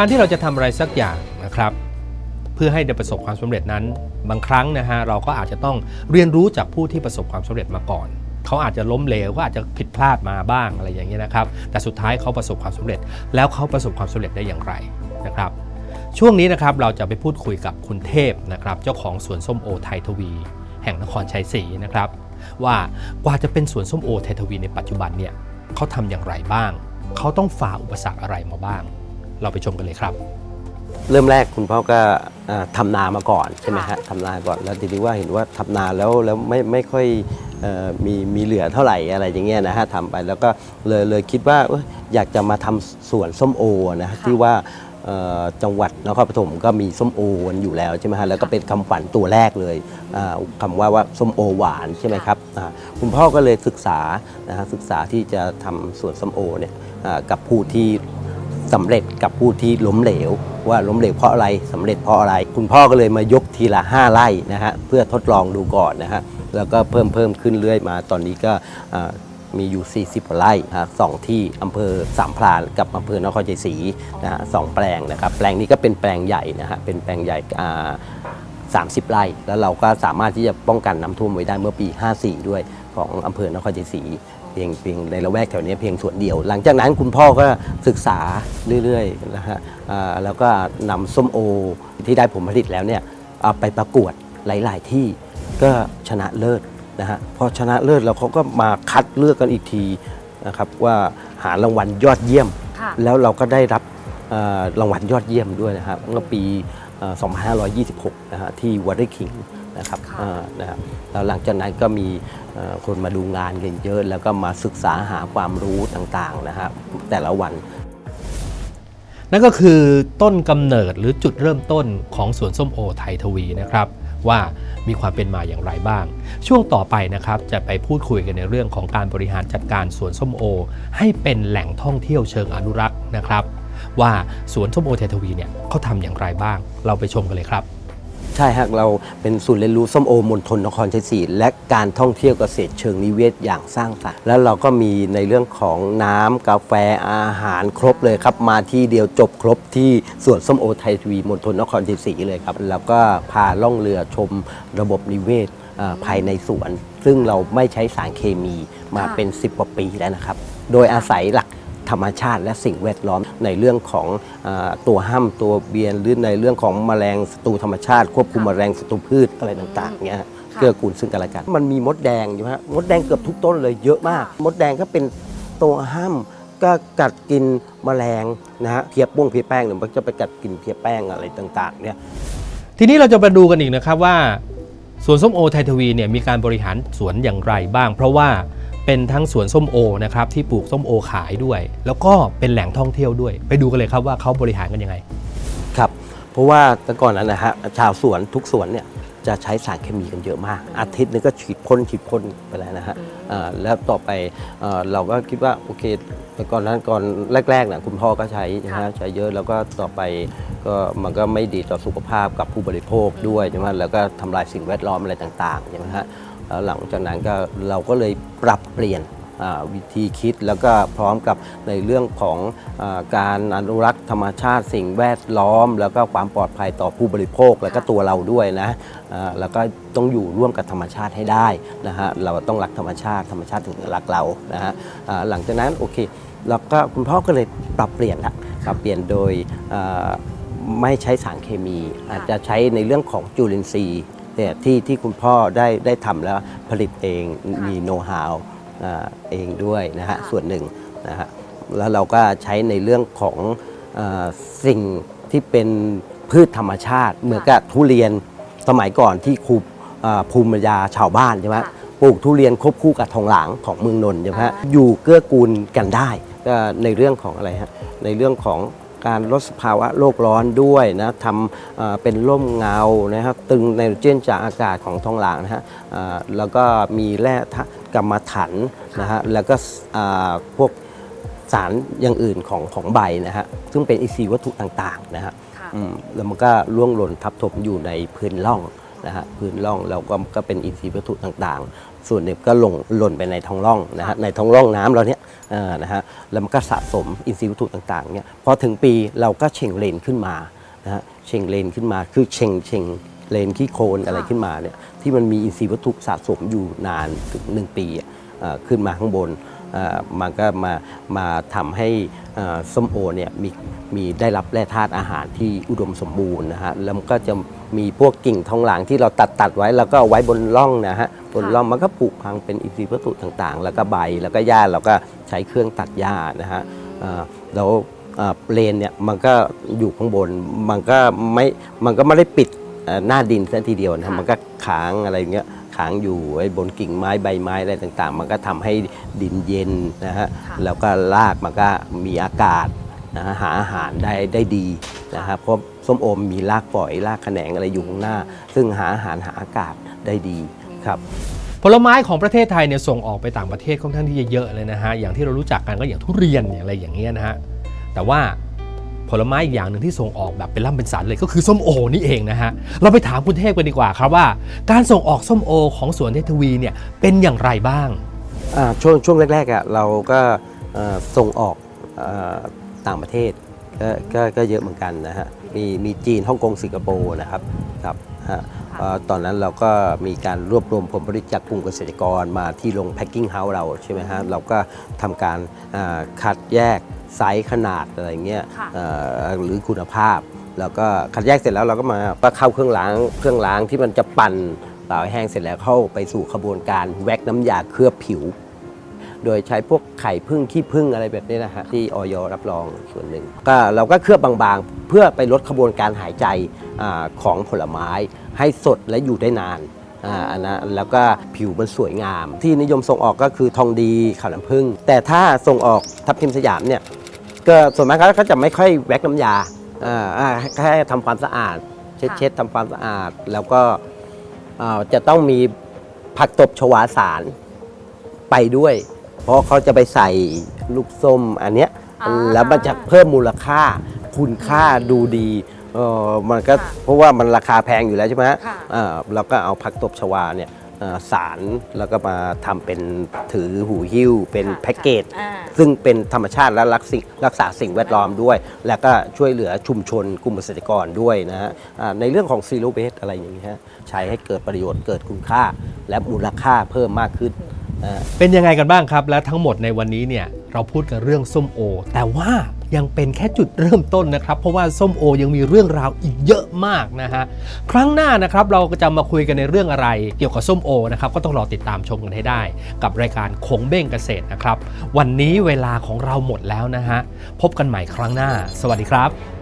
การที่เราจะทำอะไรสักอย่างนะครับ เพื่อให้ได้ประสบความสำเร็จนั้น บางครั้งนะฮะเราก็อาจจะต้องเรียนรู้จากผู้ที่ประสบความสำเร็จมาก่อนเขาอาจจะล้มเหลวก็อาจจะผิดพลาดมาบ้างอะไรอย่างเงี้ยนะครับ แต่สุดท้ายเขาประสบความสำเร็จ แล้วเขาประสบความสำเร็จได้อย่างไรนะครับ ช่วงนี้นะครับเราจะไปพูดคุยกับคุณเทพนะครับ เจ้าของสวนส้มโอไทยทวี แห่งนครชัยศรีนะครับ ว่ากว่าจะเป็นสวนส้มโอไทยทวีในปัจจุบันเนี่ยเขาทำอย่างไรบ้างเขาต้องฝ่าอุปสรรคอะไรมาบ้าง เราไปชมกันเลยครับ เริ่มแรกคุณพ่อก็เอ่อทำนามาก่อนใช่ไหมฮะทำนาก่อนแล้วทีนี้ว่าเห็นว่าทำนาแล้วแล้วไม่ไม่ค่อยเอ่อมีมีเหลือเท่าไหร่อะไรอย่างเงี้ยนะฮะทำไปแล้วก็เลยเลยคิดว่าเอ้ยอยากจะมาทำสวนส้มโอนะฮะที่ว่าเอ่อจังหวัดนครปฐมก็มีส้มโอกันอยู่แล้วใช่ไหมฮะแล้วก็เป็นคำขวัญตัวแรกเลยอ่าคำว่าว่าส้มโอหวานใช่ไหมครับอ่าคุณพ่อก็เลยศึกษานะฮะศึกษาที่จะทำสวนส้มโอเนี่ยอ่ากับผู้ที่ สำเร็จกับผู้ที่ล้มเหลว ว่าล้มเหลวเพราะอะไรสำเร็จเพราะอะไร คุณพ่อก็เลยมายกทีละ 5 ไร่นะฮะเพื่อทดลองดูก่อนนะฮะแล้วก็เพิ่มเพิ่มขึ้นเรื่อยมา ตอนนี้ก็มีอยู่ 40กว่าไร่นะฮะสองที่อำเภอสามพรานกับอำเภอนครชัยศรีนะฮะสองแปลงนะครับ แปลงนี้ก็เป็นแปลงใหญ่นะฮะเป็นแปลงใหญ่อา 30 ไร่ แล้วเราก็สามารถที่จะป้องกันน้ำท่วมไว้ได้เมื่อปี 54 ด้วยของอำเภอนครชัยศรีเพียงเพียงในละแวกแถวนี้เพียงส่วนเดียว หลังจากนั้นคุณพ่อก็ศึกษาเรื่อยๆนะฮะอ่าแล้วก็นำส้มโอที่ได้ผลผลิตแล้วเนี่ยเอาไปประกวดหลาย ๆ ที่ก็ชนะเลิศนะฮะพอชนะเลิศแล้วเขาก็มาคัดเลือกกันอีกทีนะครับว่าหารางวัลยอดเยี่ยมค่ะแล้วเราก็ได้รับเอ่อรางวัลยอดเยี่ยมด้วยนะครับเมื่อปีเอ่อ 2526 นะฮะที่วอร์คิงนะครับค่ะอ่านะครับแล้วหลังจากนั้นก็มีเอ่อคนมาดูงานกันเยอะแล้วก็มาศึกษาหาความรู้ต่างๆนะครับแต่ละวัน นั่นก็คือต้นกำเนิดหรือจุดเริ่มต้นของสวนส้มโอไทยทวีนะครับ ว่ามีความเป็นมาอย่างไรบ้าง ช่วงต่อไปนะครับจะไปพูดคุยกันในเรื่องของการบริหารจัดการสวนส้มโอ ให้เป็นแหล่งท่องเที่ยวเชิงอนุรักษ์นะครับ ว่าสวนส้มโอไททวีเนี่ยเขาทำอย่างไรบ้าง เราไปชมกันเลยครับ ใช่ฮะเราเป็นศูนย์เรียนรู้ส้มโอมณฑลนครชัยศรีและการท่องเที่ยวเกษตรเชิงนิเวศอย่างสร้างสรรค์แล้วเราก็มีในเรื่องของน้ำกาแฟอาหารครบเลยครับ มาที่เดียวจบครบที่สวนส้มโอไทยทวีมณฑลนครชัยศรีเลยครับแล้วก็พาล่องเรือชมระบบนิเวศอ่าภายในสวน ซึ่งเราไม่ใช้สารเคมีมาค่ะ เป็น 10กว่าปีแล้วนะครับ โดยอาศัยห ธรรมชาติและสิ่งแวดล้อมในเรื่องของอาตัวห้ามตัวเบียนหรือในเรื่องของแมลงศัตรูธรรมชาติ ควบคุมแมลงศัตรูพืชอะไรต่างๆเงี้ยฮะเกื้อกูลซึ่งกันและกัน มันมีมดแดงอยู่ฮะมดแดงเกือบทุกต้นเลยเยอะมาก มดแดงก็เป็นตัวห้ามก็กัดกินแมลงนะฮะเพียป้งเพียแป้งหรือมันจะไปกัดกินเพียแป้งอะไรต่างๆเนี่ยทีนี้เราจะมาดูกันอีกนะครับว่าสวนส้มโอไทยทวีเนี่ยมีการบริหารสวนอย่างไรบ้าง เพราะว่า เป็นทั้งสวนส้มโอนะครับที่ปลูกส้มโอขายด้วย แล้วก็เป็นแหล่งท่องเที่ยวด้วย ไปดูกันเลยครับว่าเขาบริหารกันยังไง ครับ เพราะว่าแต่ก่อนนั้นนะฮะชาวสวนทุกสวนเนี่ยจะใช้สารเคมีกันเยอะมาก อาทิตย์หนึงก็ฉีดพ่นฉีดพ่นไปแล้วนะฮะอ่าแล้วต่อไปเอ่อเราก็คิดว่าโอเคแต่ก่อนนั้นก่อนแรกๆนะคุณพ่อก็ใช้ใช่ไหมฮะใช้เยอะแล้วก็ต่อไปก็มันก็ไม่ดีต่อสุขภาพกับผู้บริโภคด้วยใช่ไหมแล้วก็ทำลายสิ่งแวดล้อมอะไรต่างๆใช่ไหมฮะ แล้วหลังจากนั้นก็เราก็เลยปรับเปลี่ยนวิธีคิดแล้วก็พร้อมกับในเรื่องของอการอนุรักษ์ธรรมชาติสิ่งแวดล้อม แล้วก็ความปลอดภัยต่อผู้บริโภคแล้วก็ตัวเราด้วยนะแล้วก็ต้องอยู่ร่วมกับธรรมชาติให้ได้นะฮะเราต้องรักธรรมชาติธรรมชาติถึงรักเรานะฮะหลังจากนั้นโอเคแล้วก็คุณพ่อก็เลยปรับเปลี่ยนละปรับเปลี่ยนโดยไม่ใช้สารเคมี อาจจะใช้ในเรื่องของจุลินทรีย์ เนี่ยที่ที่คุณพ่อได้ได้ทำแล้วผลิตเองมีโน้ตฮาวอ่าเองด้วยนะฮะค่ะส่วนหนึ่งนะฮะแล้วเราก็ใช้ในเรื่องของอาสิ่งที่เป็นพืชธรรมชาติ เหมือนกับทุเรียนสมัยก่อนที่ครูอ่าภูมิปัญญาชาวบ้านใช่ไหมค่ะปลูกทุเรียนควบคู่กับทองหลางของเมืองนนท์ใช่ไหมฮะอ่าอยู่เกื้อกูลกันได้ก็ในเรื่องของอะไรฮะในเรื่องของ การลดสภาวะโลกร้อนด้วยนะทำอ่าเป็นร่มเงานะครับตึงไนโตรเจนจากอากาศของทองหลางนะฮะอ่าแล้วก็มีแร่ธาตุกรรมะถันนะฮะแล้วก็อ่าพวกสารอย่างอื่นของของใบนะฮะซึ่งเป็นอินทรีย์วัตถุต่างๆนะฮะค่ะอืมแล้วมันก็ร่วงหล่นทับถมอยู่ในพื้นร่อง นะฮะพื้นร่องแล้วก็ก็เป็นอินทรีย์วัตถุต่างๆ ส่วนหนึ่งก็ลงหล่นไปในท้องร่องนะฮะในท้องร่องน้ำเราเนี้ยเอ่อนะฮะแล้วมันก็สะสมอินทรีย์วัตถุต่างๆเนี่ยพอถึงปีเราก็เช่งเลนขึ้นมานะฮะเช่งเลนขึ้นมาคือเช่งเช่งเลนขี้โคลนอะไรขึ้นมาเนี่ยที่มันมีอินทรีย์วัตถุสะสมอยู่นานถึงหนึ่งปีอะเอ่อขึ้นมาข้างบน มันก็มามาทำให้ส้มโอเนี่ยมีมีได้รับแร่ธาตุอาหารที่อุดมสมบูรณ์นะฮะแล้วมันก็จะมีพวกกิ่งทองหลางที่เราตัดตัดไว้แล้วก็เอาไว้บนร่องนะฮะบนร่องมันก็ผุพังเป็นอินทรีย์วัตถุต่างๆ แล้วก็ใบแล้วก็หญ้าเราก็ใช้เครื่องตัดหญ้านะฮะแล้วเอ่อเลนเนี่ยมันก็อยู่ข้างบนมันก็ไม่มันก็ไม่ได้ปิดหน้าดินซะทีเดียวนะค่ะมันก็ค้างอะไรเงี้ย ค้างอยู่ไว้บนกิ่งไม้ใบไม้อะไรต่างๆ มันก็ทำให้ดินเย็นนะฮะค่ะแล้วก็รากมันก็มีอากาศนะฮะหาอาหารได้ได้ดีนะครับเพราะส้มโอมมีรากฝอยรากแขนงอะไรอยู่ข้างหน้า ซึ่งหาอาหารหาอากาศได้ดีครับผลไม้ของประเทศไทยเนี่ยส่งออกไปต่างประเทศค่อนข้างที่จะเยอะเลยนะฮะอย่างที่เรารู้จักกันก็อย่างทุเรียนอย่างอะไรอย่างเงี้ยนะฮะแต่ว่า ผลไม้อีกอย่างหนึ่งที่ส่งออกแบบเป็นล่ำเป็นสันเลยก็คือส้มโอนี่เองนะฮะ เราไปถามคุณเทพกันดีกว่าครับว่า การส่งออกส้มโอของสวนเทพทวีเนี่ยเป็นอย่างไรบ้าง อ่าช่วงช่วงแรกๆอะเราก็เอ่อส่งออกเอ่อต่างประเทศก็ก็ก็เยอะเหมือนกันนะฮะมีมีจีนฮ่องกงสิงคโปร์นะครับครับฮะ ตอนนั้นเราก็มีการรวบรวมผลผลิตจากกลุ่มเกษตรกรมาที่โรงแพ็คกิ้งเฮาส์เราใช่ไหมฮะเราก็ทำการอ่าคัดแยกไซส์ขนาดอะไรเงี้ยค่ะเอ่อหรือคุณภาพ แล้วก็คัดแยกเสร็จแล้วเราก็มาก็เข้าเครื่องล้างเครื่องล้างที่มันจะปั่นเปล่าให้แห้งเสร็จแล้วเข้าไปสู่ขบวนการแว็กน้ำยาเคลือบผิว โดยใช้พวกไข่พึ่งขี้พึ่งอะไรแบบนี้นะฮะที่ออยรับรองส่วนหนึ่งก็เราก็เคลือบบางๆ เพื่อไปลดขบวนการหายใจอาของผลไม้ ให้สดและอยู่ได้นานอ่าอันนะแล้วก็ผิวมันสวยงาม ที่นิยมส่งออกก็คือทองดีขาวน้ำผึ้งแต่ถ้าส่งออกทับทิมสยามเนี่ยก็ส่วนมากเขาจะไม่ค่อยแว็กน้ำยาอ่าอ่าแค่ทำความสะอาด เช็ดค่ะเช็ดทำความสะอาด แล้วก็อ่าจะต้องมีผักตบชวาสารไปด้วย เพราะเขาจะไปใส่ลูกส้มอันเนี้ยอ่าแล้วมันจะเพิ่มมูลค่า คุณค่าดูดีเออมันก็ค่ะเพราะว่ามันราคาแพงอยู่แล้วใช่ไหมฮะค่ะ เออเราก็เอาผักตบชวาเนี่ยเอ่อสารแล้วก็มาทำเป็นถือหูหิ้ว เป็นค่ะแพ็กเกจ อ่า ซึ่งเป็นธรรมชาติและรักสิ่งรักษาสิ่งแวดล้อมด้วย แล้วก็ช่วยเหลือชุมชนกลุ่มเกษตรกรด้วยนะฮะอ่าในเรื่องของซีโร่เบสอะไรอย่างนี้ฮะใช้ให้เกิดประโยชน์เกิดคุณค่า และมูลค่าเพิ่มมากขึ้นนะฮะ เป็นยังไงกันบ้างครับ และทั้งหมดในวันนี้เนี่ยเราพูดกันเรื่องส้มโอ แต่ว่ายังเป็นแค่จุดเริ่มต้นนะครับ เพราะว่าส้มโอยังมีเรื่องราวอีกเยอะมากนะฮะครั้งหน้านะครับเราก็จะมาคุยกันในเรื่องอะไรเกี่ยวกับส้มโอนะครับก็ต้องรอติดตามชมกันให้ได้ กับรายการคงเบ้งเกษตรนะครับ วันนี้เวลาของเราหมดแล้วนะฮะพบกันใหม่ครั้งหน้า สวัสดีครับ